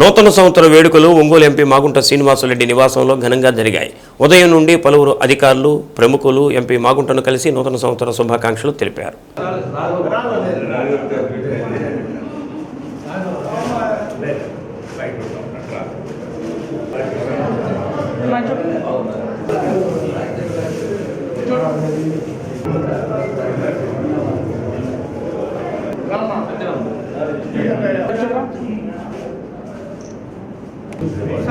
నూతన సంవత్సర వేడుకలు ఒంగోలు ఎంపీ మాగుంట శ్రీనివాసరెడ్డి నివాసంలో ఘనంగా జరిగాయి. ఉదయం నుండి పలువురు అధికారులు ప్రముఖులు ఎంపీ మాగుంటను కలిసి నూతన సంవత్సర శుభాకాంక్షలు తెలిపారు. సరే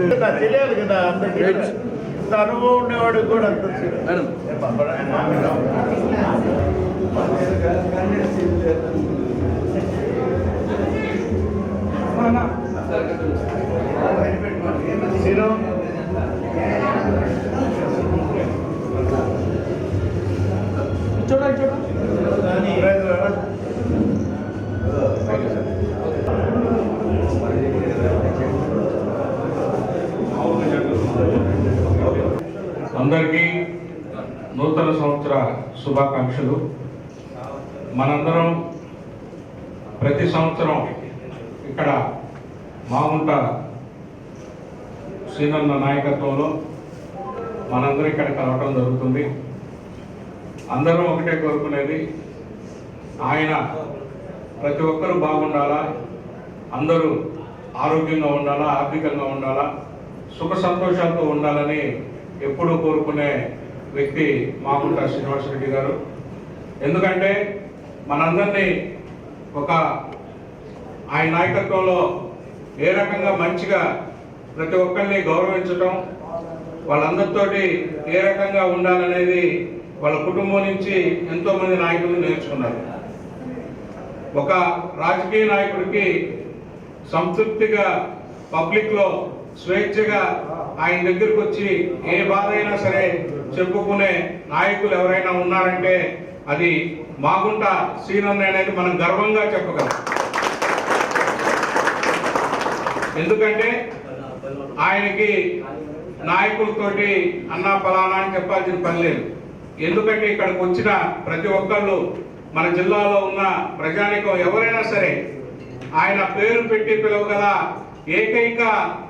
మేడం తెలియాలి కదా అందరికీ అనుభవం ఉండేవాడు కూడా అంత మేడం చూడండి చూడండి అందరికీ నూతన సంవత్సర శుభాకాంక్షలు. మనందరం ప్రతి సంవత్సరం ఇక్కడ మాగుంట శ్రీనన్న నాయకత్వంలో మనందరం ఇక్కడ కలవటం జరుగుతుంది. అందరం ఒకటే కోరుకునేది ఆయన ప్రతి ఒక్కరూ బాగుండాలా అందరూ ఆరోగ్యంగా ఉండాలా ఆర్థికంగా ఉండాలా సుఖ సంతోషాలతో ఉండాలని ఎప్పుడూ కోరుకునే వ్యక్తి మామూలుగా శ్రీనివాస రెడ్డి గారు. ఎందుకంటే మనందరినీ ఒక ఆయన నాయకత్వంలో ఏ రకంగా మంచిగా ప్రతి ఒక్కరిని గౌరవించటం వాళ్ళందరితోటి ఏ రకంగా ఉండాలనేది వాళ్ళ కుటుంబం నుంచి ఎంతోమంది నాయకులు నేర్చుకున్నారు. ఒక రాజకీయ నాయకుడికి సంతృప్తిగా పబ్లిక్లో స్వేచ్ఛగా ఆయన దగ్గరికి వచ్చి ఏ బాధ అయినా సరే చెప్పుకునే నాయకులు ఎవరైనా ఉన్నారంటే అది మాగుంట సీనన్న మనం గర్వంగా చెప్పగలం. ఎందుకంటే ఆయనకి నాయకులతోటి అన్నా ఫలానా అని చెప్పాల్సిన పని లేదు. ఎందుకంటే ఇక్కడికి వచ్చిన ప్రతి ఒక్కళ్ళు మన జిల్లాలో ఉన్న ప్రజానికం ఎవరైనా సరే ఆయన పేరు పెట్టి పిలవగల ఏకైక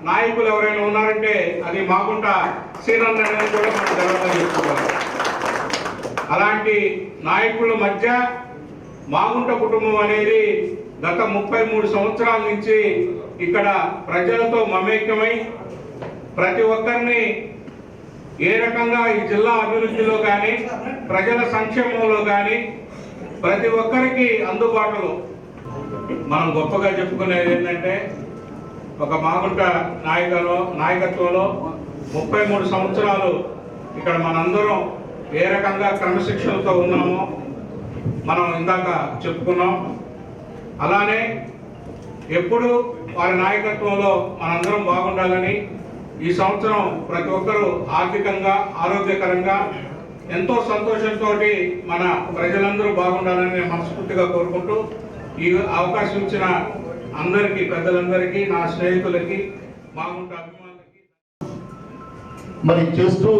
నాయకులు ఎవరైనా ఉన్నారంటే అది మాగుంట శ్రీనన్న అనేది కూడా మనం జాగ్రత్త చేసుకోవాలి అలాంటి నాయకుల మధ్య మాగుంట కుటుంబం అనేది గత ముప్పై మూడు సంవత్సరాల నుంచి ఇక్కడ ప్రజలతో మమేకమై ప్రతి ఒక్కరిని ఏ రకంగా ఈ జిల్లా అభివృద్ధిలో కానీ ప్రజల సంక్షేమంలో కానీ ప్రతి ఒక్కరికి అందుబాటులో. మనం గొప్పగా చెప్పుకునేది ఏంటంటే ఒక మాగుంట నాయకలో నాయకత్వంలో ముప్పై మూడు సంవత్సరాలు ఇక్కడ మనందరం ఏ రకంగా క్రమశిక్షణతో ఉన్నామో మనం ఇందాక చెప్పుకున్నాం. అలానే ఎప్పుడు వారి నాయకత్వంలో మనందరం బాగుండాలని ఈ సంవత్సరం ప్రతి ఒక్కరూ ఆర్థికంగా ఆరోగ్యకరంగా ఎంతో సంతోషంతో మన ప్రజలందరూ బాగుండాలని మనస్ఫూర్తిగా కోరుకుంటూ ఈ అవకాశం ఇచ్చిన అందరికీ పెద్దలందరికీ నా స్నేహితులకి బాగుంట అభిమానులకి. మరి చేస్తూ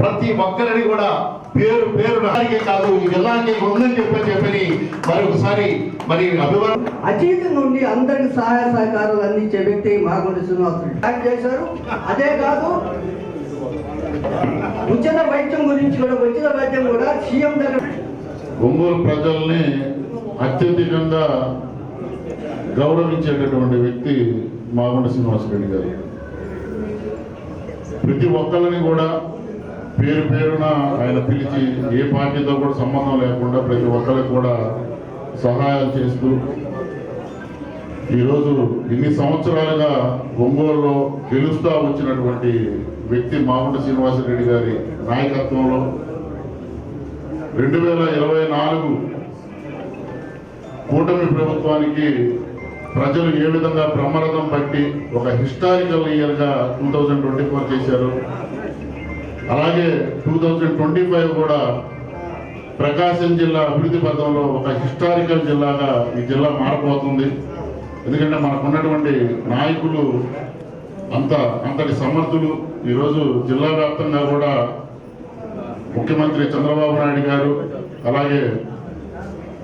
ప్రతి ఒక్కరిని కూడా పేరు పేరు నాకే కాదు ఈ జిల్లాకి ఉందని చెప్పని చెప్పని మరి ఒకసారి మరి అభిమానం అతీతంగా ఉండి అందరికి సహాయ సహకారాలు అందించే వ్యక్తి మాగుంట స్టార్ట్ చేశారు. అదే కాదు ఉచిత వైద్యం గురించి కూడా ఉచిత వైద్యం కూడా సీఎం దగ్గర ఒంగోలు ప్రజల్ని అత్యధికంగా గౌరవించేటటువంటి వ్యక్తి మాగుంట శ్రీనివాసరెడ్డి గారు. ప్రతి ఒక్కరిని కూడా పేరు పేరున ఆయన పిలిచి ఏ పార్టీతో కూడా సంబంధం లేకుండా ప్రతి ఒక్కరికి కూడా సహాయాలు చేస్తూ ఈరోజు ఇన్ని సంవత్సరాలుగా ఒంగోలులో గెలుస్తూ వచ్చినటువంటి వ్యక్తి మాగుంట శ్రీనివాసరెడ్డి గారి నాయకత్వంలో రెండు వేల ఇరవై నాలుగు కూటమి ప్రభుత్వానికి ప్రజలు ఏ విధంగా బ్రహ్మరథం పట్టి ఒక హిస్టారికల్ ఇయర్గా టూ థౌజండ్ ట్వంటీ ఫోర్ చేశారు. అలాగే టూ థౌజండ్ ట్వంటీ ఫైవ్ కూడా ప్రకాశం జిల్లా అభివృద్ధి పథంలో ఒక హిస్టారికల్ జిల్లాగా ఈ జిల్లా మారబోతుంది. ఎందుకంటే మనకున్నటువంటి నాయకులు అంత అంతటి సమర్థులు. ఈరోజు జిల్లా వ్యాప్తంగా కూడా ముఖ్యమంత్రి చంద్రబాబు నాయుడు గారు అలాగే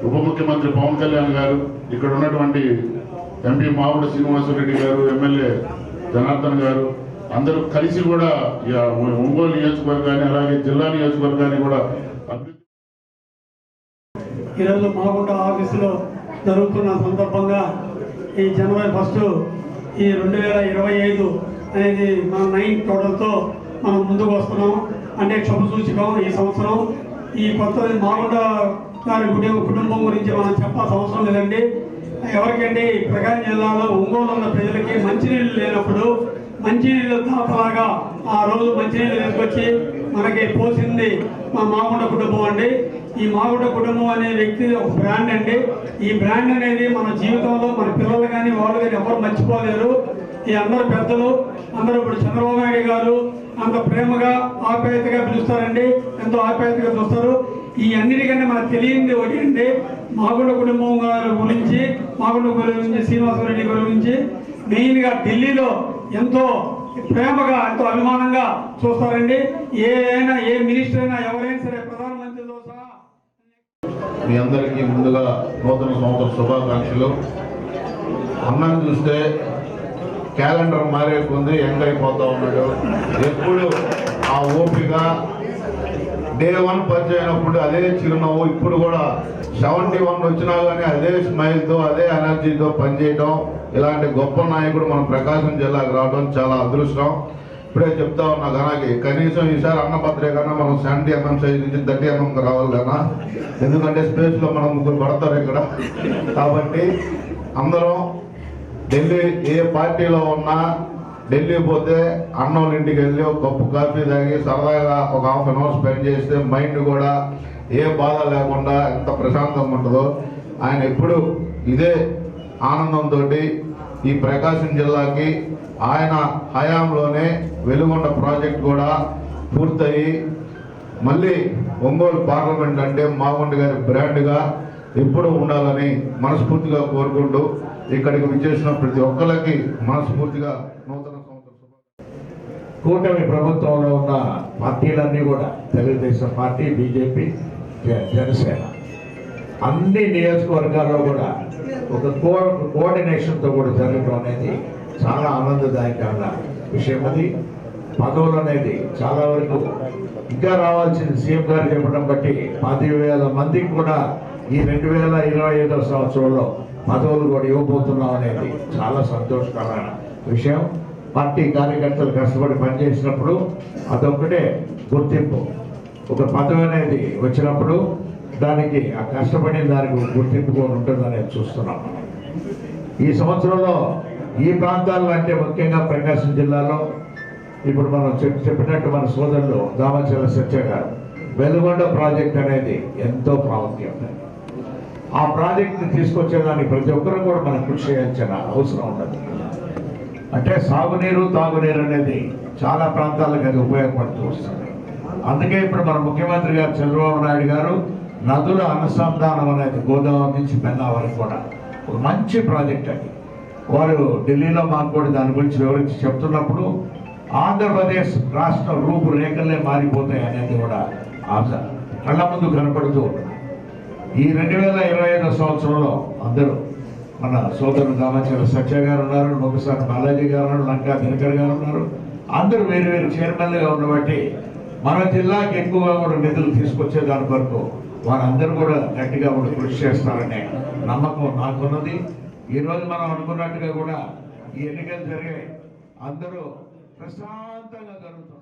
ఉప ముఖ్యమంత్రి పవన్ కళ్యాణ్ గారు ఇక్కడ ఉన్నటువంటి ఎంపీ మావుడు శ్రీనివాసరెడ్డి గారు ఎమ్మెల్యే జనార్దన్ గారు అందరూ కలిసి కూడా ఒంగోలు నియోజకవర్గాన్ని అలాగే జిల్లా నియోజకవర్గాన్ని కూడా ఈరోజు మాగుంట ఆఫీసులో జరుగుతున్న సందర్భంగా ఈ జనవరి ఫస్ట్ ఈ రెండు వేల ఇరవై ఐదు అనేది మన నైన్ టోటల్తో మనం ముందుకు వస్తున్నాం. అంటే శుభ సూచకం ఈ సంవత్సరం. ఈ కొత్త మాగుంట దాని కుటుంబ కుటుంబం గురించి మనం చెప్పాల్సిన అవసరం లేదండి. ఎవరికంటే ఈ ప్రకాశం జిల్లాలో ఒంగోలు ఉన్న ప్రజలకి మంచినీళ్ళు లేనప్పుడు మంచినీళ్ళు దాపలాగా ఆ రోజు మంచినీళ్ళు తీసుకొచ్చి మనకి పోసింది మా మాగుండ కుటుంబం అండి. ఈ మాగుండ కుటుంబం అనే వ్యక్తి ఒక బ్రాండ్ అండి. ఈ బ్రాండ్ అనేది మన జీవితంలో మన పిల్లలు కానీ వాళ్ళు కానీ ఎవరు మర్చిపోలేరు. ఈ అందరు పెద్దలు అందరూ ఇప్పుడు చంద్రబాబు నాయుడు గారు అంత ప్రేమగా ఆప్యాయతగా పిలుస్తారండి. ఎంతో ఆప్యాయతగా చూస్తారు. ఈ అన్నిటికంటే మనకు తెలియంది ఒకటి అండి మాగుండ కుటుంబం గారి గురించి మాగుండ గురించి శ్రీనివాసరెడ్డి గురించి మెయిన్గా ఢిల్లీలో ఎంతో ప్రేమగా ఎంతో అభిమానంగా చూస్తారండి. ఏ అయినా ఏ మినిస్టర్ అయినా ఎవరైనా సరే ప్రధానమంత్రితో సహా మీ అందరికీ ముందుగా నూతన సంవత్సర శుభాకాంక్షలు. అన్నం చూస్తే క్యాలెండర్ మారే ఎండ్ యంగ్ అయిపోతా ఉన్నాడు. ఎప్పుడు ఆ ఓపిక డే వన్ పరిచయం అయినప్పుడు అదే చిరునవ్వు ఇప్పుడు కూడా సెవెంటీ వన్ వచ్చినా కానీ అదే స్మైల్తో అదే ఎనర్జీతో పనిచేయడం ఇలాంటి గొప్ప నాయకుడు మన ప్రకాశం జిల్లాకు రావడం చాలా అదృష్టం. ఇప్పుడే చెప్తా ఉన్నా గనాకి కనీసం ఈసారి అన్నపత్రే కన్నా మనం సెవెంటీ ఎంఎం సైజ్ నుంచి థర్టీ ఎంఎం రావాలి కన్నా ఎందుకంటే స్పేస్లో మనం ముగ్గురు పడతారు ఇక్కడ. కాబట్టి అందరం ఢిల్లీ ఏ పార్టీలో ఉన్నా ఢిల్లీ పోతే అన్నం ఇంటికి వెళ్ళి ఒక కప్పు కాఫీ తాగి సరదాగా ఒక హాఫ్ అన్ అవర్ స్పెండ్ చేస్తే మైండ్ కూడా ఏ బాధ లేకుండా ఎంత ప్రశాంతంగా ఉంటుందో. ఆయన ఎప్పుడు ఇదే ఆనందంతో ఈ ప్రకాశం జిల్లాకి ఆయన హయాంలోనే వెలుగొండ ప్రాజెక్ట్ కూడా పూర్తయి. మళ్ళీ ఒంగోలు పార్లమెంట్ అంటే మాగుండ గారి బ్రాండ్గా ఎప్పుడూ ఉండాలని మనస్ఫూర్తిగా కోరుకుంటూ ఇక్కడికి విచ్చేసిన ప్రతి ఒక్కరికి మనస్ఫూర్తిగా కూటమి ప్రభుత్వంలో ఉన్న పార్టీలన్నీ కూడా తెలుగుదేశం పార్టీ బీజేపీ జ- జనసేన. అన్ని నియోజకవర్గాల్లో కూడా ఒక కో కోఆర్డినేషన్తో కూడా జరగడం అనేది చాలా ఆనందదాయకమైన విషయం అది. పదవులు అనేది చాలా వరకు ఇంకా రావాల్సింది సీఎం గారు చెప్పడం బట్టి పది వేల మందికి కూడా ఈ రెండు వేల ఇరవై ఐదో సంవత్సరంలో పదవులు కూడా ఇవ్వబోతున్నాం అనేది చాలా సంతోషకరమైన విషయం. పార్టీ కార్యకర్తలు కష్టపడి పనిచేసినప్పుడు అదొక్కటే గుర్తింపు. ఒక పదవి అనేది వచ్చినప్పుడు దానికి ఆ కష్టపడిన దానికి గుర్తింపు ఉంటుందని చూస్తున్నాం. ఈ సంవత్సరంలో ఈ ప్రాంతాల్లో అంటే ముఖ్యంగా ప్రకాశం జిల్లాలో ఇప్పుడు మనం చెప్ చెప్పినట్టు మన సోదరులు దామచల సత్య గారు వెలుగొండ ప్రాజెక్ట్ అనేది ఎంతో ప్రాముఖ్యం. ఆ ప్రాజెక్ట్ని తీసుకొచ్చేదానికి ప్రతి ఒక్కరూ కూడా మనం కృషి చేయాల్సిన అవసరం ఉండదు అంటే సాగునీరు తాగునీరు అనేది చాలా ప్రాంతాలకు అది ఉపయోగపడుతూ వస్తుంది. అందుకే ఇప్పుడు మన ముఖ్యమంత్రి గారు చంద్రబాబు నాయుడు గారు నదుల అనుసంధానం అనేది గోదావరి నుంచి పెన్నా వరకు కూడా ఒక మంచి ప్రాజెక్ట్ అది. వారు ఢిల్లీలో మాకు కూడా దాని గురించి వివరించి చెప్తున్నప్పుడు ఆంధ్రప్రదేశ్ రాష్ట్ర రూపురేఖలే మారిపోతాయి అనేది కూడా ఆశ కళ్ళ ముందు కనపడుతూ ఉంటుంది ఈ రెండు వేల ఇరవై ఐదో సంవత్సరంలో అందరూ మన సోదరు దామచల సత్య గారు ఉన్నారు మొగసారి బాలాజీ గారు ఉన్నారు లంకా దినకర్ గారు ఉన్నారు. అందరూ వేరు వేరు చైర్మన్లుగా ఉండబట్టి మన జిల్లాకి ఎక్కువగా కూడా నిధులు తీసుకొచ్చే దాని వరకు వారందరూ కూడా గట్టిగా కూడా కృషి చేస్తారనే నమ్మకం నాకున్నది. ఈరోజు మనం అనుకున్నట్టుగా కూడా ఈ ఎన్నికలు జరిగాయి. అందరూ ప్రశాంతంగా జరుగుతుంది